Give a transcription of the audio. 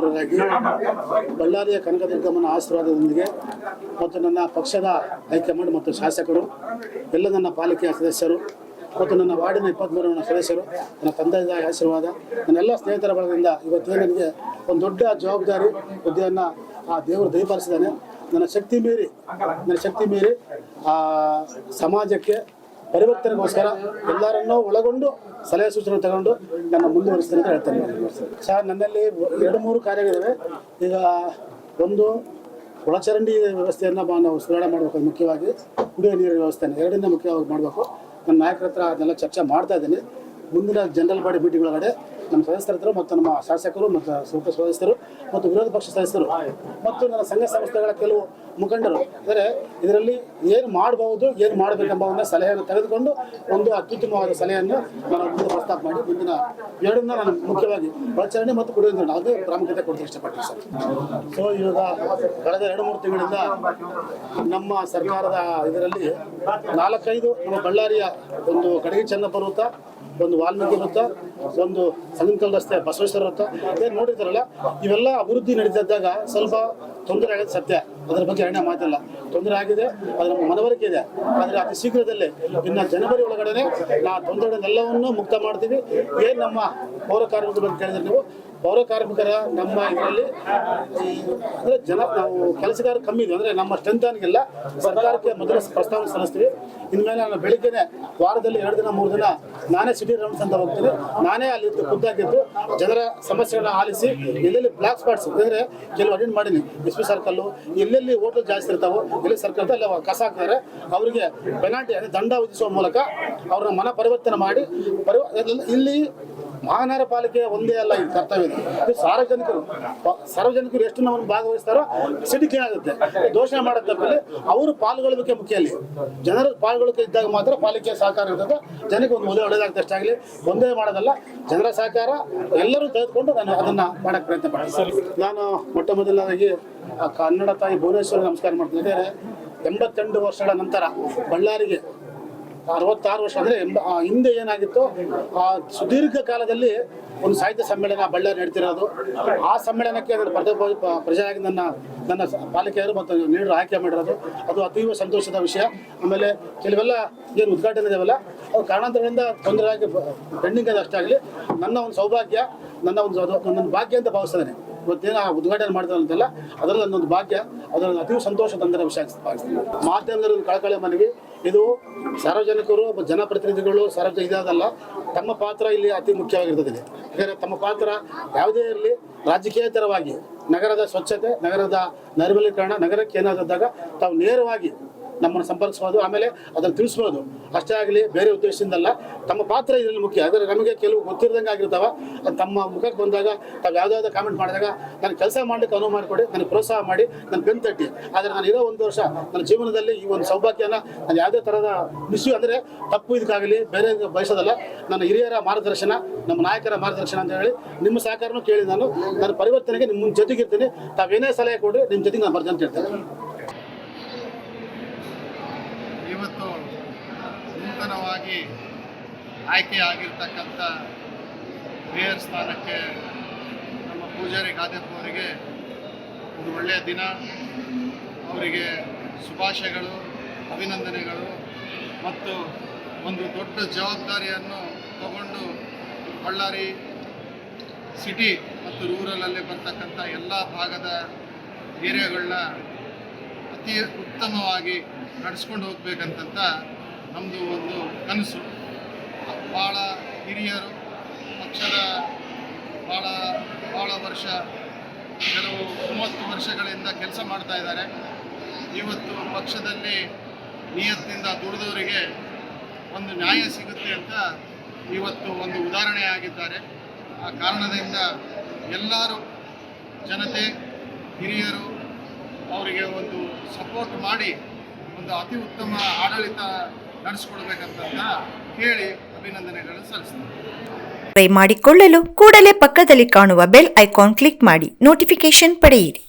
ಮಹಾಪೌರರಾಗಿ ಬಳ್ಳಾರಿಯ ಕನಕದುರ್ಗಮ್ಮನ ಆಶೀರ್ವಾದದೊಂದಿಗೆ ಮತ್ತು ನನ್ನ ಪಕ್ಷದ ಹೈಕಮಾಂಡ್ ಮತ್ತು ಶಾಸಕರು, ಎಲ್ಲ ನನ್ನ ಪಾಲಿಕೆಯ ಸದಸ್ಯರು ಮತ್ತು ನನ್ನ ವಾರ್ಡಿನ ಇಪ್ಪತ್ತ್ಮೂರು ಜನ ಸದಸ್ಯರು, ನನ್ನ ತಂದೆಯ ಆಶೀರ್ವಾದ ನನ್ನೆಲ್ಲ ಸ್ನೇಹಿತರ ಬಳದಿಂದ ಇವತ್ತೇ ನನಗೆ ಒಂದು ದೊಡ್ಡ ಜವಾಬ್ದಾರಿ ಹುದ್ದೆಯನ್ನು ಆ ದೇವರು ದಯಪಾಲಿಸಿದ್ದಾನೆ. ನನ್ನ ಶಕ್ತಿ ಮೀರಿ, ನನ್ನ ಶಕ್ತಿ ಮೀರಿ ಆ ಸಮಾಜಕ್ಕೆ ಪರಿವರ್ತನೆಗೋಸ್ಕರ ಎಲ್ಲರನ್ನೂ ಒಳಗೊಂಡು ಸಲಹೆ ಸೂಚನೆ ತಗೊಂಡು ನನ್ನ ಮುಂದುವರಿಸ್ತೇನೆ ಅಂತ ಹೇಳ್ತೇನೆ ಸರ್, ನನ್ನಲ್ಲಿ ಎರಡು ಮೂರು ಕಾರ್ಯಗಳಿವೆ. ಈಗ ಒಂದು ಒಳಚರಂಡಿ ವ್ಯವಸ್ಥೆಯನ್ನು ನಾವು ಸುಧಾರಣೆ ಮಾಡಬೇಕು ಮುಖ್ಯವಾಗಿ ಕುಡಿಯುವ ನೀರಿನ ವ್ಯವಸ್ಥೆಯನ್ನು. ಎರಡನ್ನ ಮುಖ್ಯವಾಗಿ ಮಾಡಬೇಕು. ನನ್ನ ನಾಯಕರ ಹತ್ರ ಅದನ್ನೆಲ್ಲ ಚರ್ಚೆ ಮಾಡ್ತಾ ಇದ್ದೀನಿ. ಮುಂದಿನ ಜನರಲ್ ಬಾಡಿ ಮೀಟಿಂಗ್ ಒಳಗಡೆ ನಮ್ಮ ಸದಸ್ಯರಿದ್ದರು ಮತ್ತು ನಮ್ಮ ಶಾಸಕರು ಮತ್ತು ಸ್ವಲ್ಪ ಸದಸ್ಯರು ಮತ್ತು ವಿರೋಧ ಪಕ್ಷ ಸದಸ್ಯರು. ಮತ್ತು ನನ್ನ ಸಂಘ ಸಂಸ್ಥೆಗಳ ಕೆಲವು ಮುಖಂಡರು. ಅಂದರೆ ಇದರಲ್ಲಿ ಏನು ಮಾಡಬಹುದು, ಏನು ಮಾಡಬೇಕೆಂಬ ಒಂದು ಸಲಹೆಯನ್ನು ತೆಗೆದುಕೊಂಡು ಒಂದು ಅತ್ಯುತ್ತಮವಾದ ಸಲಹೆಯನ್ನು ನಾನು ಮುಂದೆ ಪ್ರಸ್ತಾಪ ಮಾಡಿ ಮುಂದಿನ ಎರಡನ್ನ ನಾನು ಮುಖ್ಯವಾಗಿ ಒಳಚರಣೆ ಮತ್ತು ಕುಡಿಯುವ ನೀರು ಪ್ರಾಮುಖ್ಯತೆ ಕೊಡಲು ಇಷ್ಟಪಡ್ತೀನಿ ಸರ್. ಸೊ ಇವಾಗ ಕಳೆದ ಎರಡು ಮೂರು ತಿಂಗಳಿಂದ ನಮ್ಮ ಸರ್ಕಾರದ ಇದರಲ್ಲಿ ನಾಲ್ಕೈದು ನಮ್ಮ ಬಳ್ಳಾರಿಯ ಒಂದು ಕಡಗಿ ಚೆನ್ನ ವೃತ್ತ ಒಂದು ವಾಲ್ಮೀಕಿ ವೃತ್ತ ಒಂದು ಸಲಿಂಕಲ್ ರಸ್ತೆ, ಬಸವೇಶ್ವರ ವೃತ್ತ, ಏನು ನೋಡಿರ್ತಾರಲ್ಲ ಇವೆಲ್ಲ ಅಭಿವೃದ್ಧಿ ನಡೀತಿದ್ದಾಗ ಸ್ವಲ್ಪ ತೊಂದರೆ ಆಗೋದು ಸತ್ಯ. ಅದರ ಬಗ್ಗೆ ಎರಡನೇ ಮಾತಿಲ್ಲ. ತೊಂದರೆ ಆಗಿದೆ ಅದರ ಮನವರಿಕೆ ಇದೆ. ಆದರೆ ಅತಿ ಶೀಘ್ರದಲ್ಲೇ, ಇನ್ನು ಜನವರಿ ಒಳಗಡೆ ನಾ ತೊಂದರೆಗಳನ್ನೆಲ್ಲವನ್ನೂ ಮುಕ್ತ ಮಾಡ್ತೀವಿ. ಏನು ನಮ್ಮ ಪೌರ ಕಾರ್ಮಿಕರ ಬಗ್ಗೆ ಕೇಳಿದ್ರೆ ನೀವು ಪೌರ ಕಾರ್ಮಿಕರ ನಮ್ಮ ಇದರಲ್ಲಿ ಅಂದ್ರೆ ಜನ ನಾವು ಕೆಲಸಗಾರ ಕಮ್ಮಿ ಇದೆ. ಅಂದ್ರೆ ನಮ್ಮ ಸ್ಟ್ರೆಂತ್ ಅನ್ಗೆಲ್ಲ ಸರ್ಕಾರಕ್ಕೆ ಮೊದಲ ಪ್ರಸ್ತಾವನೆ ಸಲ್ಲಿಸ್ತೀವಿ. ಇನ್ಮೇಲೆ ನಾನು ಬೆಳಿಗ್ಗೆನೆ ವಾರದಲ್ಲಿ ಎರಡು ದಿನ, ಮೂರು ದಿನ ನಾನೇ ಸಿಟಿ ರೌಂಡ್ಸ್ ಅಂತ ಹೋಗ್ತೀನಿ. ನಾನೇ ಅಲ್ಲಿ ಖುದ್ದಾಗಿದ್ದು ಜನರ ಸಮಸ್ಯೆಗಳನ್ನ ಆಲಿಸಿ ಎಲ್ಲೆಲ್ಲಿ ಬ್ಲಾಕ್ ಸ್ಪಾಟ್ಸ್ ಅಂದರೆ ಕೆಲವು ಅಟೆಂಡ್ ಮಾಡೀನಿ. ಎಸ್ ಪಿ ಸರ್ಕಲ್ಲು ಎಲ್ಲೆಲ್ಲಿ ಹೋಟೆಲ್ ಜಾಸ್ತಿ ಇರ್ತಾವೋ, ಎಲ್ಲಿ ಸರ್ಕಲ್ ಅಲ್ಲಿ ಕಸ ಹಾಕ್ತಾರೆ. ಅವರಿಗೆ ಪೆನಾಲ್ಟಿ ಅಂದ್ರೆ ದಂಡ ವಿಧಿಸುವ ಮೂಲಕ ಅವ್ರನ್ನ ಮನ ಪರಿವರ್ತನೆ ಮಾಡಿ ಪರಿವ ಇಲ್ಲಿ ಮಹಾನಗರ ಪಾಲಿಕೆ ಒಂದೇ ಅಲ್ಲ ಈ ಕರ್ತವ್ಯ. ಇದು. ಸಾರ್ವಜನಿಕರು ಸಾರ್ವಜನಿಕರು ಎಷ್ಟು ನಮ್ಮನ್ನು ಭಾಗವಹಿಸ್ತಾರೋ ಸಿಡಿಕೆ ಆಗುತ್ತೆ. ದೋಷಣೆ ಮಾಡೋ ತಪ್ಪಲ್ಲಿ. ಅವರು ಮುಖ್ಯ ಅಲ್ಲಿ. ಜನರು ಪಾಲ್ಗೊಳ್ಳೋಕೆ ಇದ್ದಾಗ ಮಾತ್ರ ಪಾಲಿಕೆ ಸಹಕಾರ ಇರ್ತದೆ. ಜನಕ್ಕೆ ಒಂದು ಮೊದಲು ಒಳ್ಳೇದಾಗುತ್ತೆ ಅಷ್ಟಾಗಲಿ ಒಂದೇ ಮಾಡೋದಲ್ಲ, ಜನರ ಸಹಕಾರ ಎಲ್ಲರೂ ತೆಗೆದುಕೊಂಡು ನಾನು ಅದನ್ನ ಮಾಡಕ್ಕೆ ಪ್ರಯತ್ನ ಮಾಡ್ತೀನಿ ನಾನು ಮೊಟ್ಟ ಮೊದಲಾಗಿ ಕನ್ನಡ ತಾಯಿ ಭುವನೇಶ್ವರಿ ನಮಸ್ಕಾರ ಮಾಡ್ತೀನಿ ಯಾಕಂದ್ರೆ ಎಂಬತ್ತೆಂಟು ವರ್ಷಗಳ ನಂತರ ಬಳ್ಳಾರಿಗೆ ಅರವತ್ತಾರು ವರ್ಷ ಅಂದರೆ ಹಿಂದೆ ಏನಾಗಿತ್ತು? ಆ ಸುದೀರ್ಘ ಕಾಲದಲ್ಲಿ ಒಂದು ಸಾಹಿತ್ಯ ಸಮ್ಮೇಳನ ಬಳ್ಳಾರಿ ನಡೀತಿರೋದು. ಆ ಸಮ್ಮೇಳನಕ್ಕೆ ಪ್ರಜೆ ಪ್ರಜೆಯಾಗಿ ನನ್ನ ನನ್ನ ಪಾಲಿಕೆಯವರು ಪಾಲಿಕೆಯರು ಮತ್ತು ನೀಡರು ಆಯ್ಕೆ ಮಾಡಿರೋದು. ಅದು ಅತೀವ ಸಂತೋಷದ ವಿಷಯ. ಆಮೇಲೆ ಕೆಲವೆಲ್ಲ ಏನು ಉದ್ಘಾಟನೆ ಇದಾವಲ್ಲ, ಅದು ಕಾರಣಾಂತರಗಳಿಂದ ತೊಂದರೆ ಆಗಿ ಪೆಂಡಿಂಗ್ ಅದು ಅಷ್ಟಾಗಲಿ ನನ್ನ ಒಂದು ಸೌಭಾಗ್ಯ, ನನ್ನ ಒಂದು ನನ್ನ ಭಾಗ್ಯ ಅಂತ ಭಾವಿಸ್ತೇನೆ. ಆ ಉದ್ಘಾಟನೆ ಮಾಡ್ತಾರಂತೆಲ್ಲ ಅದರಲ್ಲಿ ನನ್ನೊಂದು ಭಾಗ್ಯ, ಅದರಲ್ಲಿ ಅತೀವ ಸಂತೋಷ ತಂದರೆ ವಿಷಯ ಭಾವಿಸ್ತೀನಿ ಮಾಧ್ಯಮದಲ್ಲಿ ಒಂದು ಕಳಕಳಿ ಮನವಿ. ಇದು ಸಾರ್ವಜನಿಕರು ಜನಪ್ರತಿನಿಧಿಗಳು ಸಾರ್ವಜನಿಕ ಇದಾದಲ್ಲ ತಮ್ಮ ಪಾತ್ರ ಇಲ್ಲಿ ಅತಿ ಮುಖ್ಯವಾಗಿರ್ತದೆ. ಯಾಕಂದರೆ ತಮ್ಮ ಪಾತ್ರ ಯಾವುದೇ ಇರಲಿ, ರಾಜಕೀಯೇತರವಾಗಿ ನಗರದ ಸ್ವಚ್ಛತೆ, ನಗರದ ನೈರ್ಮಲೀಕರಣ ನಗರಕ್ಕೆ ಏನಾದಾಗ ತಾವು ನೇರವಾಗಿ ನಮ್ಮನ್ನು ಸಂಪರ್ಕಿಸಬಹುದು ಆಮೇಲೆ ಅದನ್ನು ತಿಳಿಸ್ಬೋದು ಅಷ್ಟೇ ಆಗಲಿ, ಬೇರೆ ಉದ್ದೇಶದಿಂದಲ್ಲ. ತಮ್ಮ ಪಾತ್ರ ಇದರಲ್ಲಿ ಮುಖ್ಯ. ಆದರೆ ನಮಗೆ ಕೆಲವು ಗೊತ್ತಿರದಂಗೆ ಆಗಿರ್ತಾವ. ತಮ್ಮ ಮುಖಕ್ಕೆ ಬಂದಾಗ, ತಾವು ಯಾವುದಾದ್ರು ಕಾಮೆಂಟ್ ಮಾಡಿದಾಗ, ನಾನು ಕೆಲಸ ಮಾಡಲಿಕ್ಕೆ ಅನುವು ಮಾಡಿಕೊಡಿ, ನನಗೆ ಪ್ರೋತ್ಸಾಹ ಮಾಡಿ, ನನ್ನ ಬೆನ್ ತಟ್ಟಿ. ಆದರೆ ನಾನು ಇರೋ ಒಂದು ವರ್ಷ, ನನ್ನ ಜೀವನದಲ್ಲಿ ಈ ಒಂದು ಸೌಭಾಗ್ಯನ ನಾನು ಯಾವುದೇ ಥರದ ಮಿಸ್ಯೂ ಅಂದರೆ ತಪ್ಪು ಇದಕ್ಕಾಗಲಿ, ಬೇರೆ ಬಯಸೋದಲ್ಲ. ನನ್ನ ಹಿರಿಯರ ಮಾರ್ಗದರ್ಶನ, ನಮ್ಮ ನಾಯಕರ ಮಾರ್ಗದರ್ಶನ ಅಂತ ಹೇಳಿ, ನಿಮ್ಮ ಸಹಕಾರನೂ ಕೇಳಿ ನಾನು. ನನ್ನ ಪರಿವರ್ತನೆಗೆ ನಿಮ್ಮ ಜೊತೆಗಿರ್ತೀನಿ. ತಾವೇನೇ ಸಲಹೆ ಕೊಡಿ ನಿಮ್ಮ ಜೊತೆಗೆ ನಾನು ಬರ್ತೇನೆ ಅಂತ ಹೇಳ್ತೇನೆ ಇವತ್ತು ನೂತನವಾಗಿ ಆಯ್ಕೆಯಾಗಿರ್ತಕ್ಕಂಥ ಮೇಯರ್ ಸ್ಥಾನಕ್ಕೆ ನಮ್ಮ ಪೂಜಾರಿ ಗಾದೆಪ್ಪ ಅವರಿಗೆ ಒಂದು ಒಳ್ಳೆಯ ದಿನ. ಅವರಿಗೆ ಶುಭಾಶಯಗಳು, ಅಭಿನಂದನೆಗಳು ಮತ್ತು ಒಂದು ದೊಡ್ಡ ಜವಾಬ್ದಾರಿಯನ್ನು ತಗೊಂಡು ಬಳ್ಳಾರಿ ಸಿಟಿ ಮತ್ತು ರೂರಲಲ್ಲಿ ಬರ್ತಕ್ಕಂಥ ಎಲ್ಲ ಭಾಗದ ಏರಿಯಾಗಳನ್ನ ಅತಿ ಉತ್ತಮವಾಗಿ ನಡೆಸ್ಕೊಂಡು ಹೋಗ್ಬೇಕಂತಂತ ನಮ್ಮದು ಒಂದು ಕನಸು. ಭಾಳ ಹಿರಿಯರು, ಪಕ್ಷದ ಭಾಳ ಭಾಳ ವರ್ಷ, ಕೆಲವು ಮೂವತ್ತು ವರ್ಷಗಳಿಂದ ಕೆಲಸ ಮಾಡ್ತಾ ಇದ್ದಾರೆ. ಇವತ್ತು ಪಕ್ಷದಲ್ಲಿ ನಿಯತ್ತಿನಿಂದ ದುಡಿದವರಿಗೆ ಒಂದು ನ್ಯಾಯ ಸಿಗುತ್ತೆ ಅಂತ ಇವತ್ತು ಒಂದು ಉದಾಹರಣೆ ಆಗಿದ್ದಾರೆ. ಆ ಕಾರಣದಿಂದ ಎಲ್ಲರೂ ಜನತೆ, ಹಿರಿಯರು ಅವರಿಗೆ ಒಂದು ಸಪೋರ್ಟ್ ಮಾಡಿ ಒಂದು ಅತಿ ಉತ್ತಮ ಆಡಳಿತ ನಡೆಸ್ಕೊಡ್ಬೇಕಂತ ಕೇಳಿ ಅಭಿನಂದನೆಗಳನ್ನು ಸಲ್ಲಿಸ್ತೀನಿ. ಮಾಡಿಕೊಳ್ಳಲು ಕೂಡಲೇ ಪಕ್ಕದಲ್ಲಿ ಕಾಣುವ ಬೆಲ್ ಐಕಾನ್ ಕ್ಲಿಕ್ ಮಾಡಿ ನೋಟಿಫಿಕೇಶನ್ ಪಡೆಯಿರಿ.